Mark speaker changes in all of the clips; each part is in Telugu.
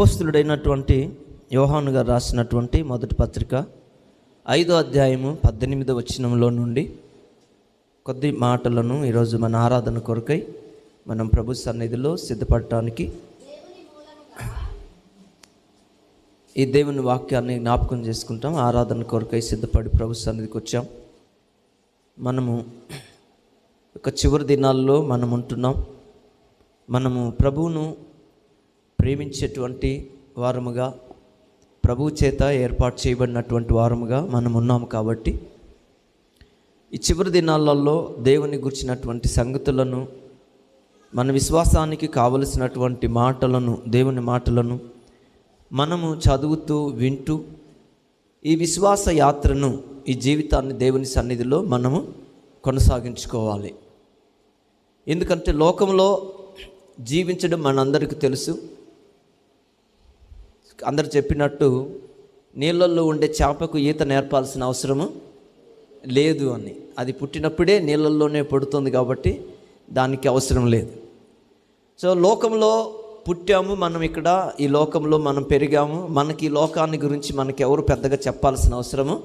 Speaker 1: అపోస్తులుడైనటువంటి యోహాను గారు రాసినటువంటి మొదటి పత్రిక ఐదో అధ్యాయము పద్దెనిమిదో వచనంలో నుండి కొద్ది మాటలను ఈరోజు మన ఆరాధన కొరకై మనం ప్రభు సన్నిధిలో సిద్ధపడటానికి ఈ దేవుని వాక్యాన్ని జ్ఞాపకం చేసుకుంటాం. ఆరాధన కొరకై సిద్ధపడి ప్రభు సన్నిధికి వచ్చాం. మనము ఒక చివరి దినాల్లో మనం ఉంటున్నాం. మనము ప్రభువును ప్రేమించేటువంటి వారముగా ప్రభు చేత ఏర్పాటు చేయబడినటువంటి వారముగా మనం ఉన్నాము కాబట్టి ఈ చివరి దినాలలో దేవుని గుర్చినటువంటి సంగతులను మన విశ్వాసానికి కావలసినటువంటి మాటలను దేవుని మాటలను మనము చదువుతూ వింటూ ఈ విశ్వాస యాత్రను ఈ జీవితాన్ని దేవుని సన్నిధిలో మనము కొనసాగించుకోవాలి. ఎందుకంటే లోకంలో జీవించడం మనందరికీ తెలుసు. అందరు చెప్పినట్టు నీళ్ళల్లో ఉండే చేపకు ఈత నేర్పాల్సిన అవసరము లేదు అని. అది పుట్టినప్పుడే నీళ్ళల్లోనే పడుతుంది కాబట్టి దానికి అవసరం లేదు. సో లోకంలో పుట్టాము మనం ఇక్కడ ఈ లోకంలో మనం పెరిగాము మనకి ఈ లోకాన్ని గురించి మనకి ఎవరు పెద్దగా చెప్పాల్సిన అవసరము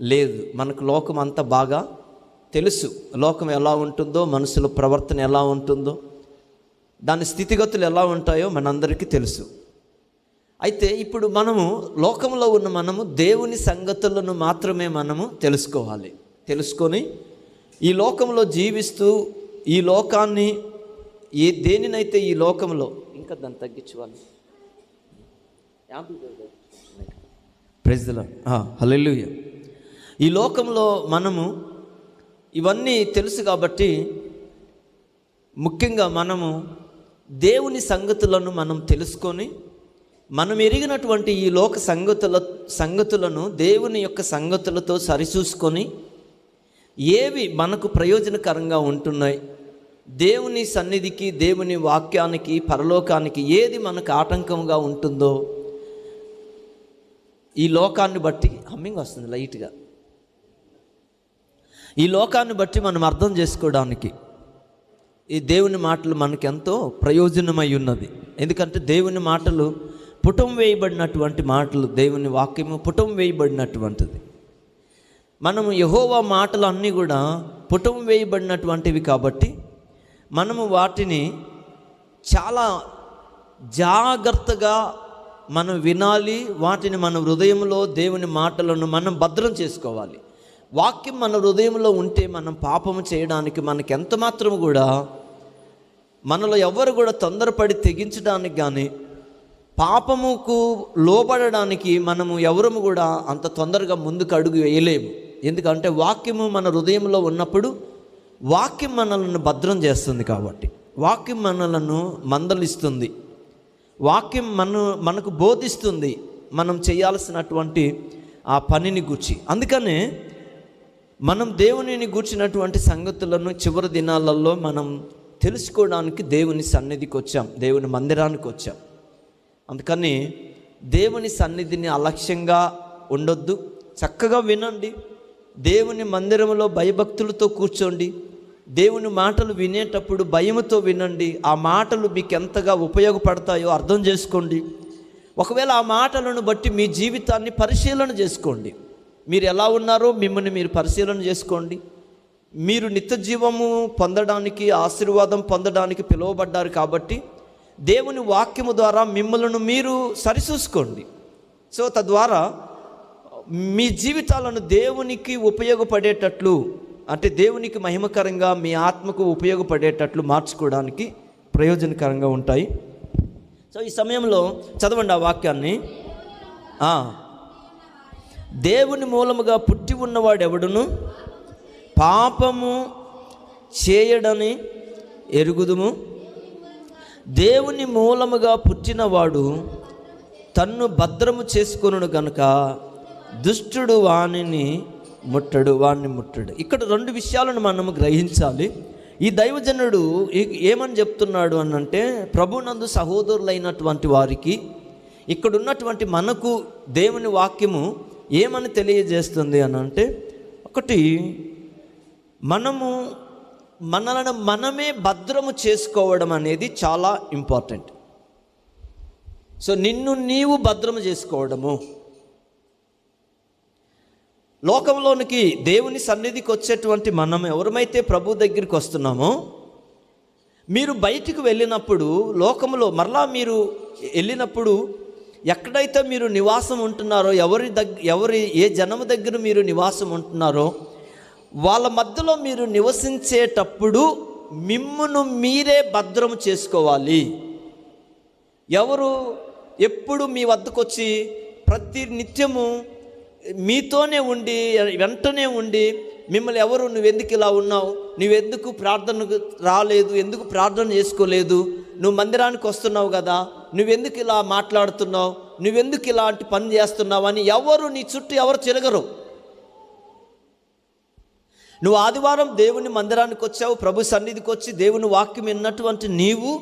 Speaker 1: లేదు. మనకు లోకం అంతా బాగా తెలుసు. లోకం ఎలా ఉంటుందో మనుషుల ప్రవర్తన ఎలా ఉంటుందో దాని స్థితిగతులు ఎలా ఉంటాయో మనందరికీ తెలుసు. అయితే ఇప్పుడు మనము లోకంలో ఉన్న మనము దేవుని సంగతులను మాత్రమే మనము తెలుసుకోవాలి. తెలుసుకొని ఈ లోకంలో జీవిస్తూ ఈ లోకాన్ని ఏ దేనినైతే ఈ లోకంలో ఇంకా దాన్ని తగ్గించుకోవాలి. ప్రజల హలో ఈ లోకంలో మనము ఇవన్నీ తెలుసు కాబట్టి ముఖ్యంగా మనము దేవుని సంగతులను మనం తెలుసుకొని మనం ఎరిగినటువంటి ఈ లోక సంగతుల సంగతులను దేవుని యొక్క సంగతులతో సరిచూసుకొని ఏవి మనకు ప్రయోజనకరంగా ఉంటున్నాయి దేవుని సన్నిధికి దేవుని వాక్యానికి పరలోకానికి ఏది మనకు ఆటంకంగా ఉంటుందో ఈ లోకాన్ని బట్టి హమ్మింగ్ వస్తుంది లైట్గా. ఈ లోకాన్ని బట్టి మనం అర్థం చేసుకోవడానికి ఈ దేవుని మాటలు మనకెంతో ప్రయోజనమై ఉన్నది ఎందుకంటే దేవుని మాటలు పుటం వేయబడినటువంటి మాటలు దేవుని వాక్యము పుటం వేయబడినటువంటిది. మనము యహోవా మాటలు అన్నీ కూడా పుటం వేయబడినటువంటివి కాబట్టి మనము వాటిని చాలా జాగ్రత్తగా మనం వినాలి వాటిని మన హృదయంలో దేవుని మాటలను మనం భద్రం చేసుకోవాలి. వాక్యం మన హృదయంలో ఉంటే మనం పాపము చేయడానికి మనకి ఎంత మాత్రం కూడా మనలో ఎవరు కూడా తొందరపడి తెగించడానికి కానీ పాపముకు లోబడడానికి మనము ఎవరము కూడా అంత తొందరగా ముందుకు అడుగు వేయలేము. ఎందుకంటే వాక్యము మన హృదయంలో ఉన్నప్పుడు వాక్యం మనలను భద్రం చేస్తుంది కాబట్టి. వాక్యం మనలను మందలిస్తుంది. వాక్యం మన మనకు బోధిస్తుంది మనం చేయాల్సినటువంటి ఆ పనిని గూర్చి. అందుకనే మనం దేవునిని గూర్చినటువంటి సంగతులను చివరి దినాలలో మనం తెలుసుకోవడానికి దేవుని సన్నిధికి వచ్చాం దేవుని మందిరానికి వచ్చాం అందుకని దేవుని సన్నిధిని అలక్ష్యంగా ఉండొద్దు. చక్కగా వినండి. దేవుని మందిరంలో భయభక్తులతో కూర్చోండి. దేవుని మాటలు వినేటప్పుడు భయముతో వినండి. ఆ మాటలు మీకు ఎంతగా ఉపయోగపడతాయో అర్థం చేసుకోండి. ఒకవేళ ఆ మాటలను బట్టి మీ జీవితాన్ని పరిశీలన చేసుకోండి. మీరు ఎలా ఉన్నారో మిమ్మల్ని మీరు పరిశీలన చేసుకోండి. మీరు నిత్య జీవము పొందడానికి ఆశీర్వాదం పొందడానికి పిలువబడ్డారు కాబట్టి దేవుని వాక్యము ద్వారా మిమ్మల్ని మీరు సరిచూసుకోండి. సో తద్వారా మీ జీవితాలను దేవునికి ఉపయోగపడేటట్లు అంటే దేవునికి మహిమకరంగా మీ ఆత్మకు ఉపయోగపడేటట్లు మార్చుకోవడానికి ప్రయోజనకరంగా ఉంటాయి. సో ఈ సమయంలో చదవండి ఆ వాక్యాన్ని. దేవుని మూలముగా పుట్టి ఉన్నవాడెవడును? పాపము చేయడని ఎరుగుదుము. దేవుని మూలముగా పుట్టినవాడు తన్ను భద్రము చేసుకొనుడు గనుక దుష్టుడు వాణిని ముట్టడు వాణ్ణి ముట్టడు. ఇక్కడ రెండు విషయాలను మనము గ్రహించాలి. ఈ దైవజనుడు ఏమని చెప్తున్నాడు అనంటే ప్రభునందు సహోదరులైనటువంటి వారికి ఇక్కడ ఉన్నటువంటి మనకు దేవుని వాక్యము ఏమని తెలియజేస్తుంది అనంటే ఒకటి మనము మనలను మనమే భద్రము చేసుకోవడం అనేది చాలా ఇంపార్టెంట్. సో నిన్ను నీవు భద్రము చేసుకోవడము. లోకంలోనికి దేవుని సన్నిధికి వచ్చేటువంటి మనం ఎవరమైతే ప్రభు దగ్గరికి వస్తున్నామో మీరు బయటికి వెళ్ళినప్పుడు లోకంలో మరలా మీరు వెళ్ళినప్పుడు ఎక్కడైతే మీరు నివాసం ఉంటున్నారో ఎవరి దగ్గ ఎవరి ఏ జనము దగ్గర మీరు నివాసం ఉంటున్నారో వాళ్ళ మధ్యలో మీరు నివసించేటప్పుడు మిమ్మును మీరే భద్రం చేసుకోవాలి. ఎవరు ఎప్పుడు మీ వద్దకు వచ్చి ప్రతి నిత్యము మీతోనే ఉండి వెంటనే ఉండి మిమ్మల్ని ఎవరు నువ్వెందుకు ఇలా ఉన్నావు? నువ్వెందుకు ప్రార్థనకు రాలేదు? ఎందుకు ప్రార్థన చేసుకోలేదు? నువ్వు మందిరానికి వస్తున్నావు కదా? నువ్వెందుకు ఇలా మాట్లాడుతున్నావు? నువ్వెందుకు ఇలాంటి పని చేస్తున్నావు అని ఎవరు నీ చుట్టూ ఎవరు తిరగరు. నువ్వు ఆదివారం దేవుని మందిరానికి వచ్చావు ప్రభు సన్నిధికి వచ్చి దేవుని వాక్యం విన్నటువంటి నీవు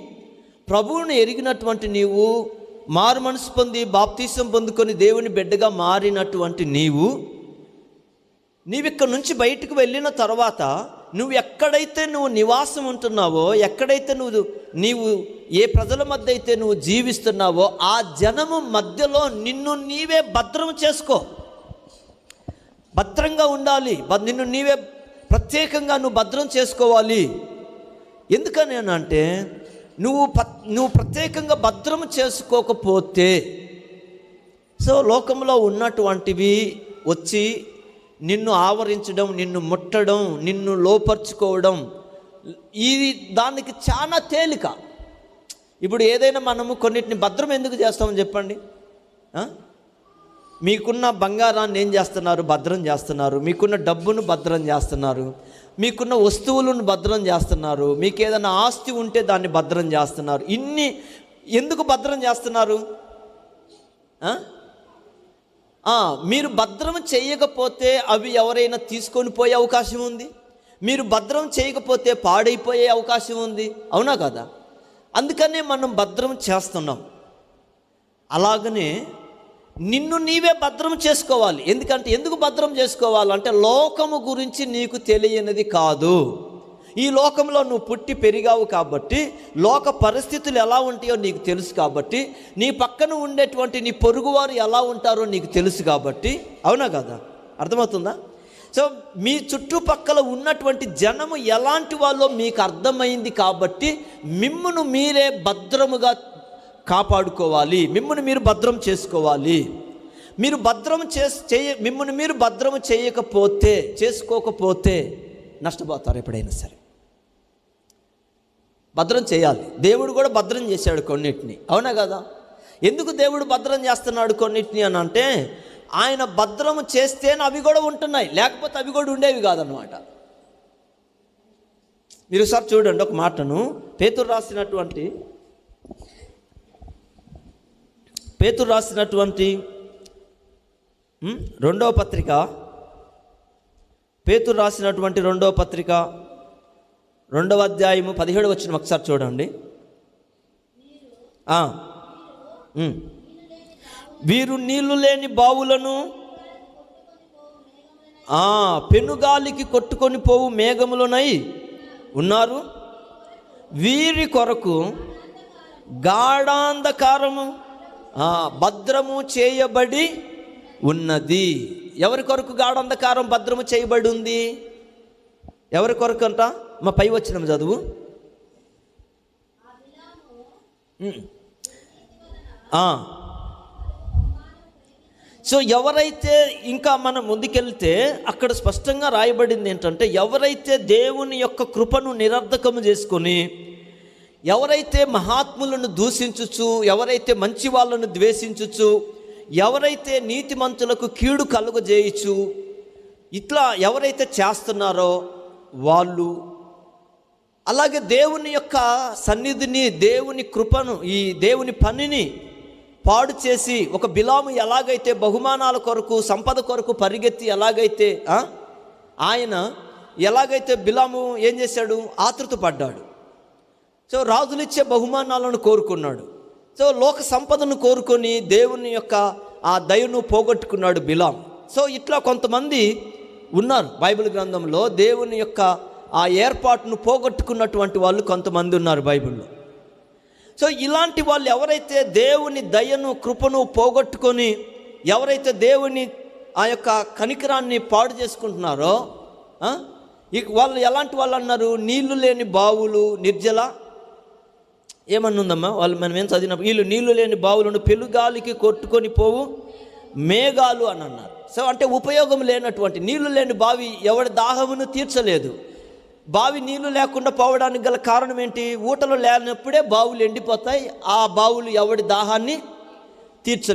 Speaker 1: ప్రభువుని ఎరిగినటువంటి నీవు మారు మనసు పొంది బాప్తీసం పొందుకొని దేవుని బిడ్డగా మారినటువంటి నీవు నీవిక్కడి నుంచి బయటకు వెళ్ళిన తర్వాత నువ్వు ఎక్కడైతే నువ్వు నివాసం ఉంటున్నావో ఎక్కడైతే నువ్వు నీవు ఏ ప్రజల మధ్య అయితే నువ్వు జీవిస్తున్నావో ఆ జనము మధ్యలో నిన్ను నీవే భద్రం చేసుకో. భద్రంగా ఉండాలి. నిన్ను నీవే ప్రత్యేకంగా నువ్వు భద్రం చేసుకోవాలి. ఎందుకని అని అంటే నువ్వు నువ్వు ప్రత్యేకంగా భద్రం చేసుకోకపోతే సో లోకంలో ఉన్నటువంటివి వచ్చి నిన్ను ఆవరించడం నిన్ను ముట్టడం నిన్ను లోపరుచుకోవడం ఇది దానికి చాలా తేలిక. ఇప్పుడు ఏదైనా మనము కొన్నిటిని భద్రం ఎందుకు చేస్తామని చెప్పండి? మీకున్న బంగారాన్ని ఏం చేస్తున్నారు? భద్రం చేస్తున్నారు. మీకున్న డబ్బును భద్రం చేస్తున్నారు. మీకున్న వస్తువులను భద్రం చేస్తున్నారు. మీకు ఏదైనా ఆస్తి ఉంటే దాన్ని భద్రం చేస్తున్నారు. ఇన్ని ఎందుకు భద్రం చేస్తున్నారు? మీరు భద్రం చేయకపోతే అవి ఎవరైనా తీసుకొని పోయే అవకాశం ఉంది? మీరు భద్రం చేయకపోతే పాడైపోయే అవకాశం ఉంది? అవునా కదా? అందుకనే మనం భద్రం చేస్తున్నాం. అలాగనే నిన్ను నీవే భద్రం చేసుకోవాలి. ఎందుకంటే ఎందుకు భద్రం చేసుకోవాలంటే లోకము గురించి నీకు తెలియనిది కాదు. ఈ లోకంలో నువ్వు పుట్టి పెరిగావు కాబట్టి లోక పరిస్థితులు ఎలా ఉంటాయో నీకు తెలుసు కాబట్టి నీ పక్కన ఉండేటువంటి నీ పొరుగువారు ఎలా ఉంటారో నీకు తెలుసు కాబట్టి అవునా కదా? అర్థమవుతుందా? సో మీ చుట్టుపక్కల ఉన్నటువంటి జనము ఎలాంటి వాళ్ళో మీకు అర్థమైంది కాబట్టి మిమ్మును మీరే భద్రముగా కాపాడుకోవాలి. మిమ్మల్ని మీరు భద్రం చేసుకోవాలి. మీరు భద్రం చేసి చేయ మిమ్మల్ని మీరు భద్రం చేయకపోతే చేసుకోకపోతే నష్టపోతారు ఎప్పుడైనా సరే. భద్రం చేయాలి. దేవుడు కూడా భద్రం చేశాడు కొన్నిటిని. అవునా కదా? ఎందుకు దేవుడు భద్రం చేస్తున్నాడు కొన్నిటిని అని అంటే ఆయన భద్రం చేస్తేనే అవి కూడా ఉంటున్నాయి. లేకపోతే అవి కూడా ఉండేవి కాదనమాట మీరు సార్ చూడండి ఒక మాటను. పేతురు రాసినటువంటి పేతురు రాసినటువంటి రెండవ పత్రిక పేతురు రాసినటువంటి రెండవ పత్రిక రెండవ అధ్యాయము పదిహేడు వచ్చిన ఒకసారి చూడండి. వీరు నీళ్ళు లేని బావులను పెనుగాలికి కొట్టుకొని పోవు మేఘములోనై ఉన్నారు. వీరి కొరకు గాఢాంధకారము భద్రము చేయబడి ఉన్నది. ఎవరి కొరకు గాఢంధకారం భద్రము చేయబడి ఉంది ఎవరి కొరకు అంట మా పై వచ్చిన చదువు. సో ఎవరైతే ఇంకా మనం ముందుకెళ్తే అక్కడ స్పష్టంగా రాయబడింది ఏంటంటే ఎవరైతే దేవుని యొక్క కృపను నిరర్ధకము చేసుకొని ఎవరైతే మహాత్ములను దూషించుచు ఎవరైతే మంచి వాళ్ళను ద్వేషించుచు ఎవరైతే నీతిమంతులకు కీడు కలుగజేయచ్చు ఇట్లా ఎవరైతే చేస్తున్నారో వాళ్ళు అలాగే దేవుని యొక్క సన్నిధిని దేవుని కృపను ఈ దేవుని పనిని పాడు చేసి ఒక బిలాము ఎలాగైతే బహుమానాల కొరకు సంపద కొరకు పరిగెత్తి ఎలాగైతే ఆయన ఎలాగైతే బిలాము ఏం చేశాడు? ఆతృత పడ్డాడు. సో రాజులు ఇచ్చే బహుమానాలను కోరుకున్నాడు. సో లోక సంపదను కోరుకొని దేవుని యొక్క ఆ దయను పోగొట్టుకున్నాడు బిలాం. సో ఇట్లా కొంతమంది ఉన్నారు బైబిల్ గ్రంథంలో దేవుని యొక్క ఆ ఏర్పాటును పోగొట్టుకున్నటువంటి వాళ్ళు కొంతమంది ఉన్నారు బైబిల్లో. సో ఇలాంటి వాళ్ళు ఎవరైతే దేవుని దయను కృపను పోగొట్టుకొని ఎవరైతే దేవుని ఆ యొక్క కనికరాన్ని పాడు చేసుకుంటున్నారో ఇక వాళ్ళు ఎలాంటి వాళ్ళు అన్నారు? నీళ్ళు లేని బావులు నిర్జల ఏమన్నుందమ్మా? వాళ్ళు మనం ఏం చదివినప్పుడు వీళ్ళు నీళ్ళు లేని బావులను పెలుగాలికి కొట్టుకొని పోవు మేఘాలు అని అన్నారు. సో అంటే ఉపయోగం లేనటువంటి నీళ్ళు లేని బావి ఎవడి దాహమును తీర్చలేదు. బావి నీళ్ళు లేకుండా పోవడానికి గల కారణం ఏంటి? ఊటలు లేనప్పుడే బావులు ఎండిపోతాయి ఆ బావులు ఎవడి దాహాన్ని తీర్చలేదు